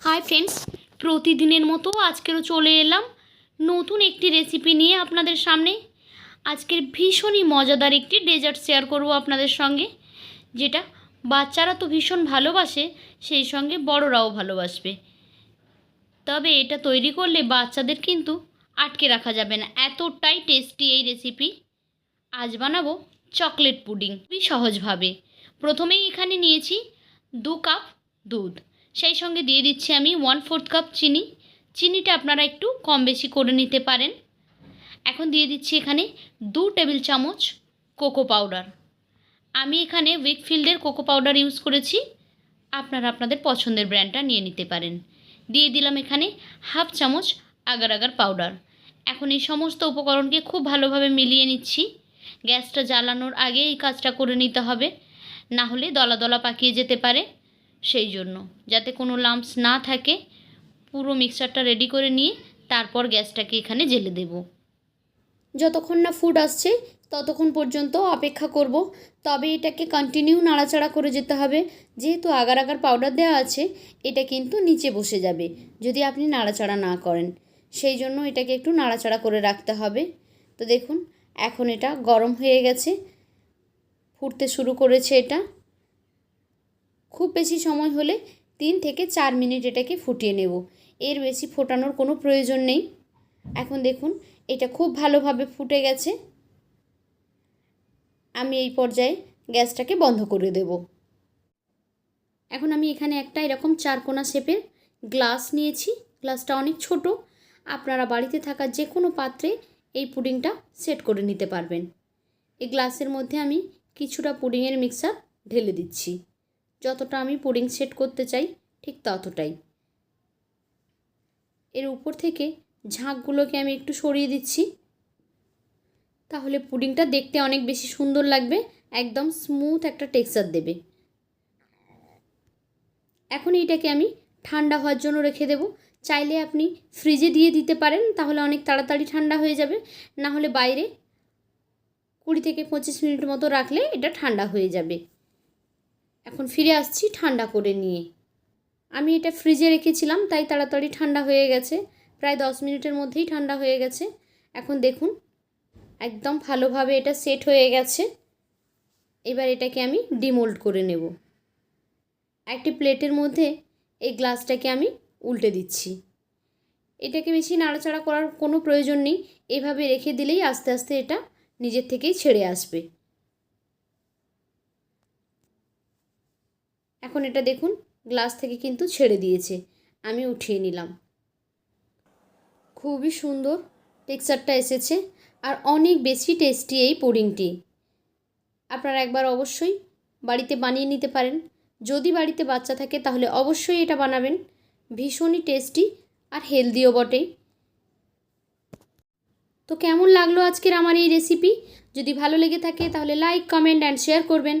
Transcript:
Hi friends প্রতিদিনের মতো আজকেরও চলে এলাম নতুন একটি রেসিপি নিয়ে আপনাদের সামনে। আজকের ভীষণই মজাদার একটি ডেজার্ট শেয়ার করব আপনাদের সঙ্গে, যেটা বাচ্চারা তো ভীষণ ভালোবাসে, সেই সঙ্গে বড়রাও ভালোবাসবে। তবে এটা তৈরি করলে বাচ্চাদের কিন্তু আটকে রাখা যাবে না। এতটাই টেস্টি এই রেসিপি আজ বানাবো চকলেট পুডিং খুবই সহজভাবে। প্রথমেই এখানে নিয়েছি দু কাপ দুধ। সেই সঙ্গে দিয়ে দিচ্ছি আমি ওয়ান ফোর্থ কাপ চিনি। চিনিটা আপনারা একটু কম বেশি করে নিতে পারেন। এখন দিয়ে দিচ্ছি এখানে দু টেবিল চামচ কোকো পাউডার আমি এখানে উইকফিল্ডের কোকো পাউডার ইউজ করেছি। আপনারা আপনাদের পছন্দের ব্র্যান্ডটা নিয়ে নিতে পারেন। দিয়ে দিলাম এখানে হাফ চামচ আগার আগার পাউডার এখন এই সমস্ত উপকরণকে খুব ভালোভাবে মিলিয়ে নিচ্ছি। গ্যাসটা জ্বালানোর আগে এই কাজটা করে নিতে হবে। না হলে দলা দলা পাকিয়ে যেতে পারে। সেই জন্য। যাতে কোনো লাম্পস না থাকে, পুরো মিক্সচারটা রেডি করে নিয়ে তারপর গ্যাসটাকে এখানে জেলে দেব। যতক্ষণ না ফুড আসছে, ততক্ষণ পর্যন্ত অপেক্ষা করব। তবে এটাকে কন্টিনিউ নাড়াচাড়া করে যেতে হবে। যেহেতু আগার আগার পাউডার দেওয়া আছে, এটা কিন্তু নিচে বসে যাবে, যদি আপনি নাড়াচাড়া না করেন। সেই জন্য এটাকে একটু নাড়াচাড়া করে রাখতে হবে। তো দেখুন, এখন এটা গরম হয়ে গেছে। ফুটতে শুরু করেছে এটা। খুব বেশি সময় হলে তিন থেকে চার মিনিট এটাকে ফুটিয়ে নেব। এর বেশি ফোটানোর কোনো প্রয়োজন নেই। এখন দেখুন, এটা খুব ভালোভাবে ফুটে গেছে। আমি এই পর্যায়ে গ্যাসটাকে বন্ধ করে দেব। এখন আমি এখানে একটা এরকম চারকোনা শেপের গ্লাস নিয়েছি। গ্লাসটা অনেক ছোট। আপনারা বাড়িতে থাকা যে কোনো পাত্রে এই পুডিংটা সেট করে নিতে পারবেন। এই গ্লাসের মধ্যে আমি কিছুটা পুডিংয়ের মিক্সার ঢেলে দিচ্ছি। যতটা আমি পুডিং সেট করতে চাই, ঠিক ততটাই। এর উপর থেকে ঝাঁকগুলোকে আমি একটু সরিয়ে দিচ্ছি। তাহলে পুডিংটা দেখতে অনেক বেশি সুন্দর লাগবে, একদম স্মুথ একটা টেক্সচার দেবে। এখন এইটাকে আমি ঠান্ডা হওয়ার জন্য রেখে দেব। চাইলে আপনি ফ্রিজে দিয়ে দিতে পারেন, তাহলে অনেক তাড়াতাড়ি ঠান্ডা হয়ে যাবে। না হলে বাইরে কুড়ি থেকে পঁচিশ মিনিট মতো রাখলে এটা ঠান্ডা হয়ে যাবে। এখন ফিরে আসছি ঠান্ডা করে নিয়ে। আমি এটা ফ্রিজে রেখেছিলাম, তাই তাড়াতাড়ি ঠান্ডা হয়ে গেছে। প্রায় দশ মিনিটের মধ্যেই ঠান্ডা হয়ে গেছে। এখন দেখুন, একদম ভালোভাবে এটা সেট হয়ে গেছে। এবার এটাকে আমি ডিমোল্ড করে নেব। একটি প্লেটের মধ্যে এই গ্লাসটাকে আমি উল্টে দিচ্ছি। এটাকে বেশি নাড়াচাড়া করার কোনো প্রয়োজন নেই। এভাবে রেখে দিলেই আস্তে আস্তে এটা নিজের থেকেই ছেড়ে আসবে। এখন এটা দেখুন, গ্লাস থেকে কিন্তু ছেড়ে দিয়েছে। আমি উঠিয়ে নিলাম। খুবই সুন্দর টেক্সচারটা এসেছে আর অনেক বেশি টেস্টি এই পুডিংটি। আপনারা একবার অবশ্যই বাড়িতে বানিয়ে নিতে পারেন। যদি বাড়িতে বাচ্চা থাকে তাহলে অবশ্যই এটা বানাবেন। ভীষণই টেস্টি আর হেলদিও বটে। তো কেমন লাগল আজকের আমার এই রেসিপি? যদি ভালো লেগে থাকে তাহলে লাইক, কমেন্ট, অ্যান্ড শেয়ার করবেন।